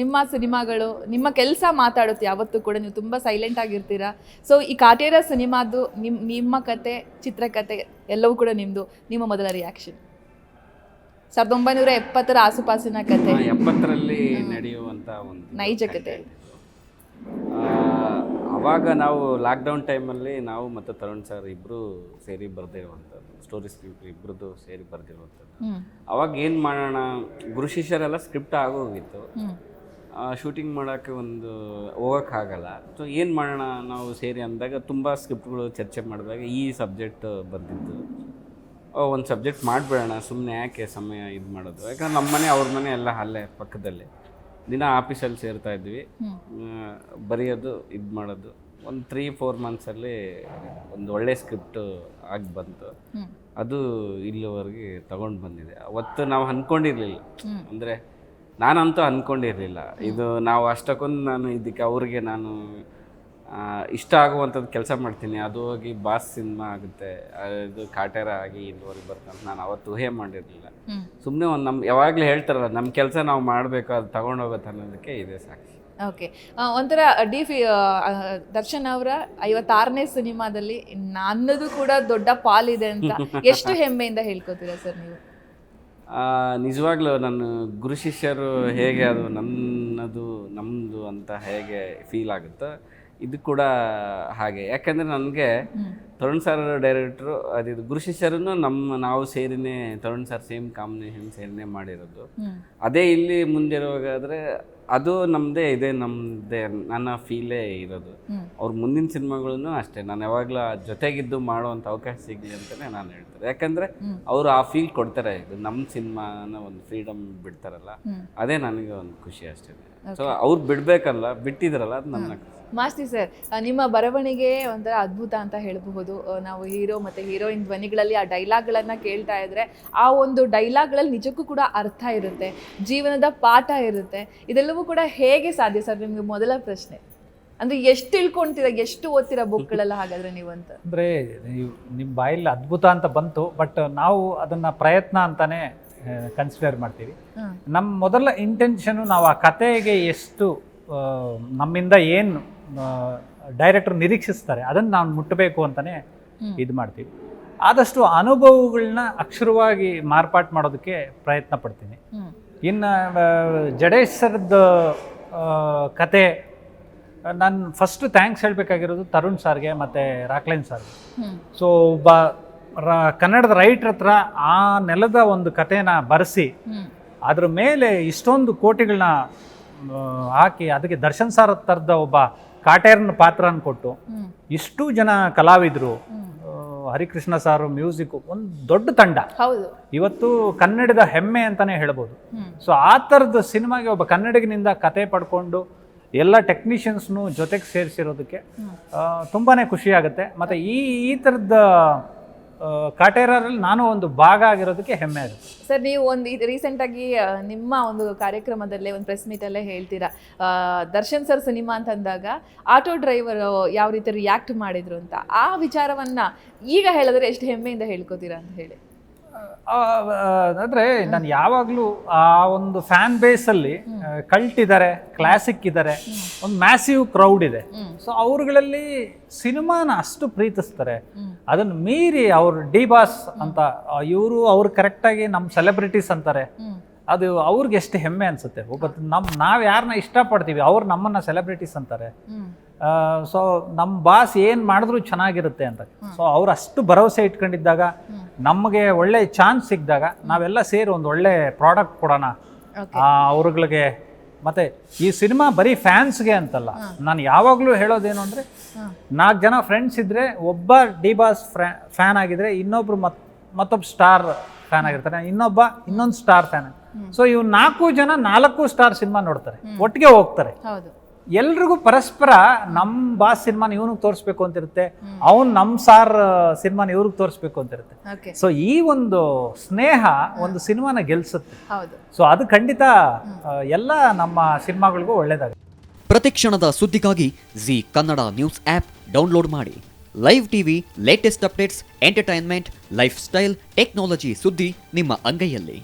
ನಿಮ್ಮ ಸಿನಿಮಾಗಳು ನಿಮ್ಮ ಕೆಲಸ ಮಾತಾಡುತ್ತೆ ಯಾವತ್ತೂ ಕೂಡ ನೀವು ತುಂಬ ಸೈಲೆಂಟ್ ಆಗಿರ್ತೀರಾ? ಸೊ ಈ ಕಾಟೇರ ಸಿನಿಮಾದು ನಿಮ್ ನಿಮ್ಮ ಕತೆ ಚಿತ್ರಕತೆ ಎಲ್ಲವೂ ಕೂಡ ನಿಮ್ಮದು ನಿಮ್ಮ ಮೊದಲ ರಿಯಾಕ್ಷನ್ ಸಾವಿರದ ಒಂಬೈನೂರ ಎಪ್ಪತ್ತರ ಆಸುಪಾಸಿನ ಕತೆ. ಎಪ್ಪತ್ತರಲ್ಲಿ ನಡೆಯುವಂಥ ಒಂದು ನೈಜ ಕತೆ. ಅವಾಗ ನಾವು ಲಾಕ್ಡೌನ್ ಟೈಮಲ್ಲಿ ನಾವು ಮತ್ತು ತರುಣ್ ಸರ್ ಇಬ್ಬರು ಸೇರಿ ಬರೆದಿರುವಂಥದ್ದು ಸ್ಟೋರಿ ಸ್ಕ್ರಿಪ್ಟ್ ಇಬ್ಬರದ್ದು ಸೇರಿ ಬರೆದಿರುವಂಥದ್ದು. ಅವಾಗ ಏನು ಮಾಡೋಣ ಗುರು ಶಿಷ್ಯರೆಲ್ಲ ಸ್ಕ್ರಿಪ್ಟ್ ಆಗೋಗಿತ್ತು. ಶೂಟಿಂಗ್ ಮಾಡೋಕ್ಕೆ ಒಂದು ಹೋಗೋಕ್ಕಾಗಲ್ಲ. ಸೊ ಏನು ಮಾಡೋಣ ನಾವು ಸೇರಿ ಅಂದಾಗ ತುಂಬ ಸ್ಕ್ರಿಪ್ಟ್ಗಳು ಚರ್ಚೆ ಮಾಡಿದಾಗ ಈ ಸಬ್ಜೆಕ್ಟ್ ಬಂದಿದ್ದು. ಒಂದು ಸಬ್ಜೆಕ್ಟ್ ಮಾಡಿಬಿಡೋಣ ಸುಮ್ಮನೆ ಯಾಕೆ ಸಮಯ ಇದು ಮಾಡೋದು? ಯಾಕಂದ್ರೆ ನಮ್ಮ ಮನೆ ಅವ್ರ ಮನೆ ಎಲ್ಲ ಅಲ್ಲೇ ಪಕ್ಕದಲ್ಲಿ. ದಿನ ಆಫೀಸಲ್ಲಿ ಸೇರ್ತಾ ಇದ್ವಿ. ಬರೆಯೋದು ಇದು ಮಾಡೋದು. ಒಂದು ತ್ರೀ ಫೋರ್ ಮಂತ್ಸಲ್ಲಿ ಒಂದು ಒಳ್ಳೆ ಸ್ಕ್ರಿಪ್ಟ್ ಆಗಿ ಬಂತು. ಅದು ಇಲ್ಲಿವರೆಗೆ ತಗೊಂಡು ಬಂದಿದೆ. ಅವತ್ತು ನಾವು ಅಂದ್ಕೊಂಡಿರಲಿಲ್ಲ. ಅಂದರೆ ನಾನಂತೂ ಅಂದ್ಕೊಂಡಿರಲಿಲ್ಲ ಇದು ನಾವು ಅಷ್ಟಕ್ಕೊಂದು ನಾನು ಇದಕ್ಕೆ ಅವ್ರಿಗೆ ನಾನು ಇಷ್ಟ ಆಗುವಂಥದ್ದು ಕೆಲಸ ಮಾಡ್ತೀನಿ. ಅದು ಹೋಗಿ ಬಾಸ್ ಸಿನಿಮಾ ಆಗುತ್ತೆ. ಇದು ಕಾಟೇರ ಆಗಿ ಇಲ್ಲಿವರೆಗೆ ಬರ್ತಂತ ನಾನು ಅವತ್ತು ಊಹೆ ಮಾಡಿರಲಿಲ್ಲ. ಸುಮ್ಮನೆ ಒಂದು ನಮ್ಮ ಯಾವಾಗಲೂ ಹೇಳ್ತಾರಲ್ಲ ನಮ್ಮ ಕೆಲಸ ನಾವು ಮಾಡಬೇಕು ಅದು ತಗೊಂಡೋಗುತ್ತೆ ಅನ್ನೋದಕ್ಕೆ ಇದೆ ಸಾಕ್ಷಿ. ಓಕೆ. ಒಂಥರ ಡಿ ಫಿ ದರ್ಶನ್ ಅವರ ಐವತ್ತಾರನೇ ಸಿನಿಮಾದಲ್ಲಿ ನನ್ನದು ಕೂಡ ದೊಡ್ಡ ಪಾಲಿದೆ ಅಂತ ಎಷ್ಟು ಹೆಮ್ಮೆಯಿಂದ ಹೇಳ್ಕೊತೀರಾ ಸರ್ ನೀವು? ನಿಜವಾಗ್ಲೂ ನನ್ನ ಗುರು ಶಿಷ್ಯರು ಹೇಗೆ ಅದು ನನ್ನದು ನಮ್ಮದು ಅಂತ ಹೇಗೆ ಫೀಲ್ ಆಗುತ್ತೋ ಇದು ಕೂಡ ಹಾಗೆ. ಯಾಕಂದರೆ ನನಗೆ ತರುಣ್ ಸರ್ ಡೈರೆಕ್ಟ್ರು ಅದಿದು ಗುರು ಶಿಷ್ಯರನ್ನು ನಮ್ಮ ನಾವು ಸೇರಿನೇ ತರುಣ್ ಸರ್ ಸೇಮ್ ಕಾಂಬಿನೇಷನ್ ಸೇರಿನೇ ಮಾಡಿರೋದು. ಅದೇ ಇಲ್ಲಿ ಮುಂದಿರುವಾಗಾದರೆ ಅದು ನಮ್ಮದೇ ಇದೆ ನಮ್ಮದೇ ನನ್ನ ಫೀಲೇ ಇರೋದು. ಅವ್ರ ಮುಂದಿನ ಸಿನಿಮಾಗಳನ್ನು ಅಷ್ಟೇ. ನಾನು ಯಾವಾಗಲೂ ಜೊತೆಗಿದ್ದು ಮಾಡುವಂಥ ಅವಕಾಶ ಸಿಗಲಿ ಅಂತಲೇ ನಾನು ಹೇಳ್ತಾರೆ ಯಾಕಂದರೆ ಅವರು ಆ ಫೀಲ್ ಕೊಡ್ತಾರೆ. ಇದು ನಮ್ಮ ಸಿನಿಮಾನ ಒಂದು ಫ್ರೀಡಮ್ ಬಿಡ್ತಾರಲ್ಲ. ಅದೇ ನನಗೆ ಒಂದು ಖುಷಿ ಅಷ್ಟೇ. ಸೊ ಅವ್ರು ಬಿಡ್ಬೇಕಲ್ಲ ಬಿಟ್ಟಿದ್ರಲ್ಲ ಅದು ನನ್ನ ಮಾಸ್ತಿ ಸರ್ ನಿಮ್ಮ ಬರವಣಿಗೆ ಒಂಥರ ಅದ್ಭುತ ಅಂತ ಹೇಳಬಹುದು. ನಾವು ಹೀರೋ ಮತ್ತೆ ಹೀರೋಯಿನ್ ಧ್ವನಿಗಳಲ್ಲಿ ಆ ಡೈಲಾಗ್ಗಳನ್ನು ಕೇಳ್ತಾ ಇದ್ರೆ ಆ ಒಂದು ಡೈಲಾಗ್ಗಳಲ್ಲಿ ನಿಜಕ್ಕೂ ಕೂಡ ಅರ್ಥ ಇರುತ್ತೆ ಜೀವನದ ಪಾಠ ಇರುತ್ತೆ. ಇದೆಲ್ಲವೂ ಕೂಡ ಹೇಗೆ ಸಾಧ್ಯ ಸರ್ ನಿಮಗೆ ಮೊದಲ ಪ್ರಶ್ನೆ? ಅಂದ್ರೆ ಎಷ್ಟು ತಿಳ್ಕೊಂತೀರಾ ಎಷ್ಟು ಓದ್ತೀರಾ ಬುಕ್ಗಳೆಲ್ಲ ಹಾಗಾದ್ರೆ ನೀವು ಅಂತ ಅಂದರೆ ನಿಮ್ಮ ಬಾಯಲ್ಲಿ ಅದ್ಭುತ ಅಂತ ಬಂತು ಬಟ್ ನಾವು ಅದನ್ನು ಪ್ರಯತ್ನ ಅಂತಾನೆ ಕನ್ಸಿಡರ್ ಮಾಡ್ತೀವಿ. ನಮ್ಮ ಮೊದಲ ಇಂಟೆನ್ಷನು ನಾವು ಆ ಕತೆಗೆ ಎಷ್ಟು ನಮ್ಮಿಂದ ಏನು ಡೈರೆಕ್ಟರ್ ನಿರೀಕ್ಷಿಸ್ತಾರೆ ಅದನ್ನು ನಾವು ಮುಟ್ಟಬೇಕು ಅಂತಲೇ. ಇದು ಮಾಡ್ತೀವಿ. ಆದಷ್ಟು ಅನುಭವಗಳನ್ನ ಅಕ್ಷರವಾಗಿ ಮಾರ್ಪಾಟ್ ಮಾಡೋದಕ್ಕೆ ಪ್ರಯತ್ನ ಪಡ್ತೀನಿ. ಇನ್ನು ಜಡೇಶ್ ಸರ್ದು ಕತೆ ನಾನು ಫಸ್ಟ್ ಥ್ಯಾಂಕ್ಸ್ ಹೇಳಬೇಕಾಗಿರೋದು ತರುಣ್ ಸರ್ಗೆ ಮತ್ತು ರಾಕ್ಲೈನ್ ಸಾರ್ಗೆ ಸೊ ಒಬ್ಬ ಕನ್ನಡದ ರೈಟ್ರ್ ಹತ್ರ ಆ ನೆಲದ ಒಂದು ಕಥೆನ ಬರೆಸಿ ಅದ್ರ ಮೇಲೆ ಇಷ್ಟೊಂದು ಕೋಟಿಗಳನ್ನ ಹಾಕಿ ಅದಕ್ಕೆ ದರ್ಶನ್ ಸಾರ್ ತರದ ಒಬ್ಬ ಕಾಟೇರ್ನ ಪಾತ್ರನ ಕೊಟ್ಟು ಇಷ್ಟು ಜನ ಕಲಾವಿದರು ಹರಿಕೃಷ್ಣ ಸಾರು ಮ್ಯೂಸಿಕ್ ಒಂದು ದೊಡ್ಡ ತಂಡ. ಹೌದು. ಇವತ್ತು ಕನ್ನಡದ ಹೆಮ್ಮೆ ಅಂತಾನೆ ಹೇಳ್ಬೋದು. ಸೊ ಆ ಥರದ ಸಿನಿಮಾಗೆ ಒಬ್ಬ ಕನ್ನಡಿಗನಿಂದ ಕತೆ ಪಡ್ಕೊಂಡು ಎಲ್ಲ ಟೆಕ್ನಿಷಿಯನ್ಸ್ನು ಜೊತೆಗೆ ಸೇರಿಸಿರೋದಕ್ಕೆ ತುಂಬಾ ಖುಷಿಯಾಗುತ್ತೆ ಮತ್ತು ಈ ಈ ಥರದ ಕಾಟೇರಲ್ಲಿ ನಾನು ಒಂದು ಭಾಗ ಆಗಿರೋದಕ್ಕೆ ಹೆಮ್ಮೆ ಆಗುತ್ತೆ ಸರ್, ನೀವು ಒಂದು ರೀಸೆಂಟ್ ಆಗಿ ನಿಮ್ಮ ಒಂದು ಕಾರ್ಯಕ್ರಮದಲ್ಲೇ, ಒಂದು ಪ್ರೆಸ್ ಮೀಟಲ್ಲೇ ಹೇಳ್ತೀರಾ? ದರ್ಶನ್ ಸರ್ ಸಿನಿಮಾ ಅಂತಂದಾಗ ಆಟೋ ಡ್ರೈವರ್ ಯಾವ ರೀತಿ ರಿಯಾಕ್ಟ್ ಮಾಡಿದ್ರು ಅಂತ. ಆ ವಿಚಾರವನ್ನ ಈಗ ಹೇಳಿದ್ರೆ ಎಷ್ಟು ಹೆಮ್ಮೆಯಿಂದ ಹೇಳ್ಕೊತೀರಾ ಅಂತ ಹೇಳಿ. ಅಂದರೆ ನಾನು ಯಾವಾಗಲೂ ಆ ಒಂದು ಫ್ಯಾನ್ ಬೇಸಲ್ಲಿ ಕಲ್ಟ್ ಇದ್ದಾರೆ ಕ್ಲಾಸಿಕ್ ಇದ್ದಾರೆ ಒಂದು ಮ್ಯಾಸಿವ್ ಕ್ರೌಡ್ ಇದೆ. ಸೊ ಅವ್ರುಗಳಲ್ಲಿ ಸಿನಿಮಾನ ಅಷ್ಟು ಪ್ರೀತಿಸ್ತಾರೆ. ಅದನ್ನ ಮೀರಿ ಅವ್ರು ಡಿ ಬಾಸ್ ಅಂತ ಇವರು ಅವ್ರು ಕರೆಕ್ಟಾಗಿ ನಮ್ಮ ಸೆಲೆಬ್ರಿಟೀಸ್ ಅಂತಾರೆ. ಅದು ಅವ್ರಿಗೆ ಎಷ್ಟು ಹೆಮ್ಮೆ ಅನ್ಸುತ್ತೆ. ಒಬ್ಬ ನಮ್ಮ ನಾವು ಯಾರನ್ನ ಇಷ್ಟಪಡ್ತೀವಿ ಅವ್ರು ನಮ್ಮನ್ನ ಸೆಲೆಬ್ರಿಟೀಸ್ ಅಂತಾರೆ. ಸೊ ನಮ್ಮ ಬಾಸ್ ಏನು ಮಾಡಿದ್ರು ಚೆನ್ನಾಗಿರುತ್ತೆ ಅಂತ. ಸೊ ಅವ್ರು ಅಷ್ಟು ಭರವಸೆ ಇಟ್ಕೊಂಡಿದ್ದಾಗ ನಮಗೆ ಒಳ್ಳೆ ಚಾನ್ಸ್ ಸಿಕ್ಕಿದಾಗ ನಾವೆಲ್ಲ ಸೇರಿ ಒಂದು ಒಳ್ಳೆ ಪ್ರಾಡಕ್ಟ್ ಕೊಡೋಣ. ಅವ್ರಗಳಿಗೆ ಆ, ಅವ್ರುಗಳಿಗೆ. ಮತ್ತೆ ಈ ಸಿನಿಮಾ ಬರೀ ಫ್ಯಾನ್ಸ್ಗೆ ಅಂತಲ್ಲ ನಾನು ಯಾವಾಗಲೂ ಹೇಳೋದೇನು ಅಂದರೆ ನಾಲ್ಕು ಜನ ಫ್ರೆಂಡ್ಸ್ ಇದ್ದರೆ ಒಬ್ಬ ಡಿ ಬಾಸ್ ಫ್ಯಾನ್ ಆಗಿದ್ರೆ ಇನ್ನೊಬ್ರು ಮತ್ ಮತ್ತೊಬ್ಬ ಸ್ಟಾರ್ ಫ್ಯಾನ್ ಆಗಿರ್ತಾರೆ ಇನ್ನೊಬ್ಬ ಇನ್ನೊಂದು ಸ್ಟಾರ್ ಫ್ಯಾನ್ ಸೊ ಇವ್ ನಾಲ್ಕು ಜನ ನಾಲ್ಕು ಸ್ಟಾರ್ ಸಿನಿಮಾ ನೋಡ್ತಾರೆ ಒಟ್ಟಿಗೆ ಹೋಗ್ತಾರೆ. ಎಲ್ರಿಗೂ ಪರಸ್ಪರ ನಮ್ಮ ಬಾಸ್ ಸಿನಿಮಾನ ಇವನಿಗೆ ತೋರಿಸ್ಬೇಕು ಅಂತಿರುತ್ತೆ ಅವ್ನು ನಮ್ಮ ಸಾರ್ ಸಿನಿಮಾನ ಇವ್ರಿಗೆ ತೋರಿಸ್ಬೇಕು ಅಂತಿರುತ್ತೆ. ಸೊ ಈ ಒಂದು ಸ್ನೇಹ ಒಂದು ಸಿನಿಮಾನ ಗೆಲ್ಸುತ್ತೆ. ಹೌದು. ಸೊ ಅದು ಖಂಡಿತ ಎಲ್ಲ ನಮ್ಮ ಸಿನಿಮಾಗಳಿಗೂ ಒಳ್ಳೇದಾಗುತ್ತೆ. ಪ್ರತಿಕ್ಷಣದ ಸುದ್ದಿಗಾಗಿ Zee Kannada news app download ಮಾಡಿ. Live TV latest updates entertainment lifestyle technology ಸುದ್ದಿ ನಿಮ್ಮ ಅಂಗೈಯಲ್ಲಿ.